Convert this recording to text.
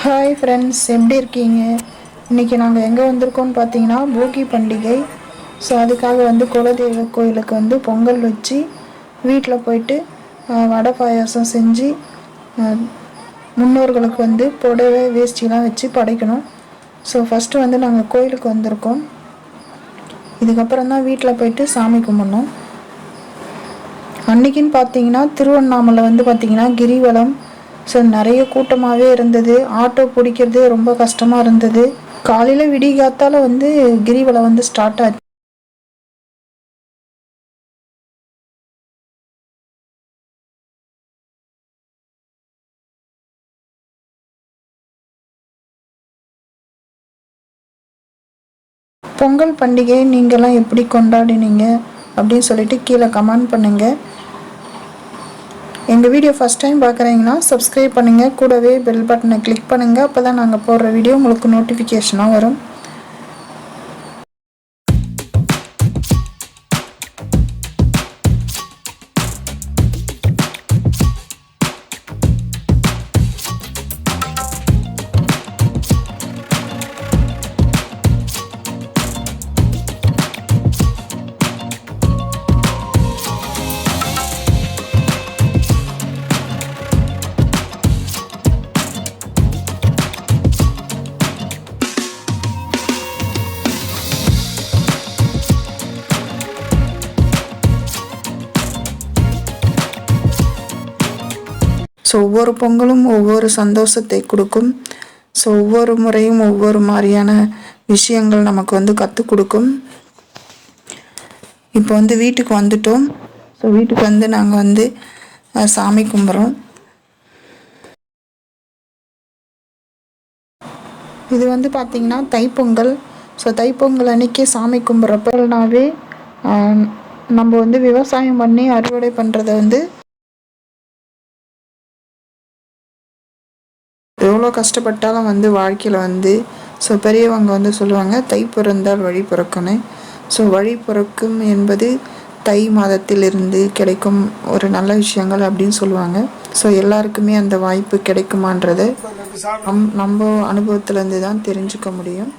Hi friends எப்படி இருக்கீங்க? இன்றைக்கி நாங்கள் எங்கே வந்திருக்கோம்னு பார்த்தீங்கன்னா போகி பண்டிகை. ஸோ அதுக்காக வந்து குலதெய்வ கோயிலுக்கு வந்து பொங்கல் வச்சு வீட்டில் போயிட்டு வடை பாயாசம் செஞ்சு முன்னோர்களுக்கு வந்து புடவை வேஷ்டிலாம் வச்சு படைக்கணும். ஸோ ஃபஸ்ட்டு வந்து நாங்கள் கோயிலுக்கு வந்திருக்கோம். இதுக்கப்புறம் தான் வீட்டில் போயிட்டு சாமி கும்பிடணும். அன்னைக்குன்னு பார்த்தீங்கன்னா திருவண்ணாமலை வந்து பார்த்திங்கன்னா கிரிவலம் ஸோ நிறைய கூட்டமாகவே இருந்தது. ஆட்டோ பிடிக்கிறது ரொம்ப கஷ்டமாக இருந்தது. காலையில் விடிகாத்தால வந்து கிரிவலம் வந்து ஸ்டார்ட் ஆச்சு. பொங்கல் பண்டிகை நீங்கள்லாம் எப்படி கொண்டாடினீங்க? அப்படின்னு சொல்லிட்டு கீழே கமெண்ட் பண்ணுங்கள் எங்கள் வீடியோ ஃபஸ்ட் டைம் பார்க்குறீங்கன்னா சப்ஸ்கிரைப் பண்ணுங்கள் கூடவே பெல் பட்டனை கிளிக் பண்ணுங்கள் அப்போ தான் நாங்கள் போடுற வீடியோ உங்களுக்கு நோட்டிஃபிகேஷனாக வரும். ஸோ ஒவ்வொரு பொங்கலும் ஒவ்வொரு சந்தோஷத்தை கொடுக்கும். ஸோ ஒவ்வொரு முறையும் ஒவ்வொரு மாதிரியான விஷயங்கள் நமக்கு வந்து கற்றுக் கொடுக்கும். இப்போ வந்து வீட்டுக்கு வந்துட்டோம். ஸோ வீட்டுக்கு வந்து நாங்கள் வந்து சாமி கும்பிட்றோம் இது வந்து பார்த்திங்கன்னா தைப்பொங்கல். ஸோ தைப்பொங்கல் அன்னைக்கு சாமி கும்பிட்றப்பனாவே நம்ம வந்து விவசாயம் பண்ணி அறுவடை பண்ணுறத வந்து எவ்வளோ கஷ்டப்பட்டாலும் வந்து வாழ்க்கையில் வந்து ஸோ பெரியவங்க வந்து சொல்லுவாங்க தை பிறந்தால் வழி பிறக்கும்னு. ஸோ வழி பிறக்கும் என்பது தை மாதத்திலிருந்து கிடைக்கும் ஒரு நல்ல விஷயங்கள் அப்படின்னு சொல்லுவாங்க. ஸோ எல்லாருக்குமே அந்த வாய்ப்பு கிடைக்குமான்றது நம் நம்ம அனுபவத்துலேருந்து தான் தெரிஞ்சுக்க முடியும்.